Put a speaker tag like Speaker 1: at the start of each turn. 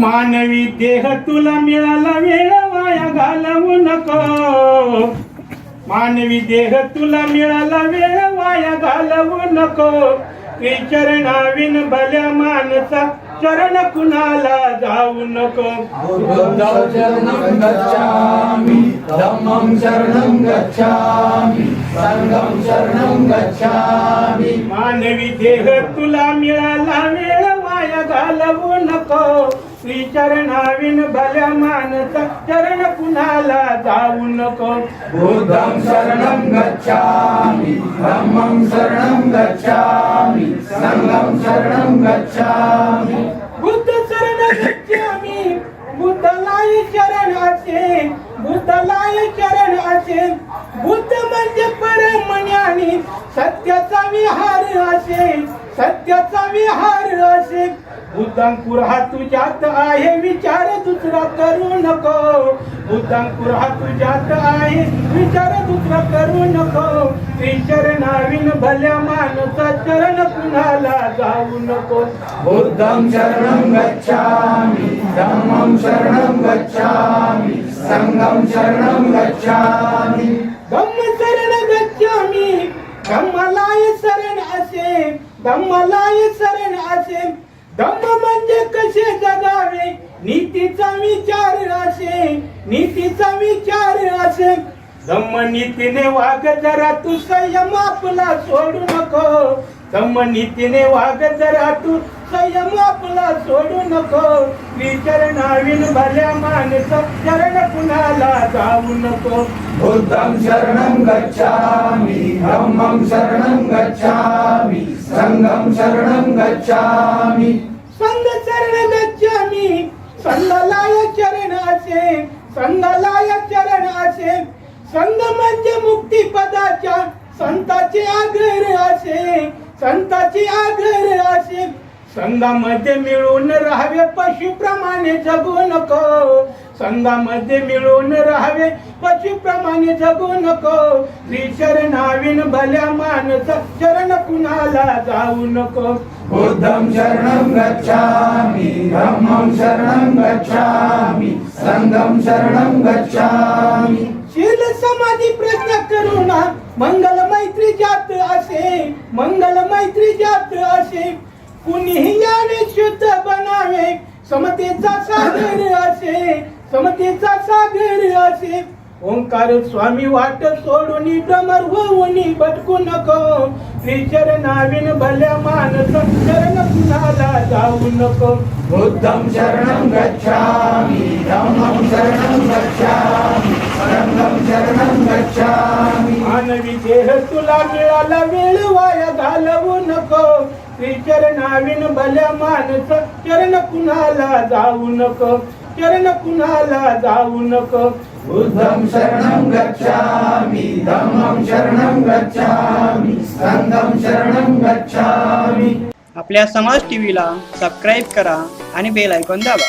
Speaker 1: मानवी देह तुला मिळाला वेळ वाया घालवू नको. मानवी देह तुला मिळाला वेळ वाया घालवू नको. श्री चरणाविन भल्या माणसा चरण कुणाला जाऊ नको.
Speaker 2: बुद्धं गच्छामि
Speaker 1: मानवी देह तुला मिळाला वेळ वाया घालवू नको. श्री चरणाविन भल्या माणसा चरण कुणाला जाऊ नको.
Speaker 2: बुद्धं शरणं गच्छामि धम्मं शरणं गच्छामि संघं शरणं गच्छामि.
Speaker 1: बुद्ध शरण गच्छामि बुद्धलाय शरण असे बुद्धलाय शरण असे बुद्ध म्हणजे परमज्ञानी सत्याचा विहार असे सत्याचा विहार असे. बुद्धांकुर हा तुझ्यात आहे विचार दुसरा करू नको. बुद्धांकुर हा तुझ्यात आहे विचार दुसरा करू नको. श्री चरणाविन भल्या माणसा चरण कुणाला जाऊ नको.
Speaker 2: बुद्धं शरणं गच्छामि धम्मं शरणं गच्छामि संघं शरणं गच्छामि.
Speaker 1: धम्म शरण गच्छामी धम्मलाय शरण असे धम्मलाय शरण असे. धम्म म्हणजे कसे जगावे? नीतीचा विचार असे नीतीचा विचार असे. धम्म नीतीने वाग जरा तू संयम आपला सोडू नको. धम्म नीतीने वाग जरा तू संयम आपला सोडू नको. विचरणाविन भल्या माणस चरण कुणाला जाऊ नको.
Speaker 2: बुद्धं शरणं गच्छामि धम्मं शरणं गच्छामि संघं शरणं गच्छामि.
Speaker 1: संघ चरण गच्छामी संघालाय चरण असे संघालाय चरण असे संघ म्हणजे मुक्ती पदाच्या संताचे आगर असे. संताचे आगर असे संघामध्ये मिळून राहावे पशुप्रमाणे जगू नको. संघामध्ये मिळून राहावे पशुप्रमाणे जगू नको. श्री भल्या माणस चरण कुणाला जाऊ नको.
Speaker 2: बुद्धं शरणं गच्छामि धम्मं शरणं गच्छामि संघं शरणं गच्छामि.
Speaker 1: शील समाधी प्रज्ञा करुणा मंगल मैत्री जात असे मंगल मैत्री जात असे कुणीही याने शुद्ध बनावे समतेचा सागर असे समतेचा सागर असे. ओंकार स्वामी वाट सोडून डमर होऊन भटकू नको श्री चरणाविन भल्या मानस चरण कुणाला जाऊ नको.
Speaker 2: बुद्धम शरण गच्छामि धम्मं शरण गच्छामि.
Speaker 1: देह तुला मिळाला वेळ वाया घालवू नको. श्री चरणाविन भल्या माणस चरण कुणाला जाऊ नको. चरण कुणाला जाऊ नको.
Speaker 2: बुद्धं शरणं गच्छामि धम्मं शरणं गच्छामि शरणं गच्छामि.
Speaker 3: आपल्या समाज टीव्हीला सबस्क्राईब करा आणि बेल आयकॉन दाबा.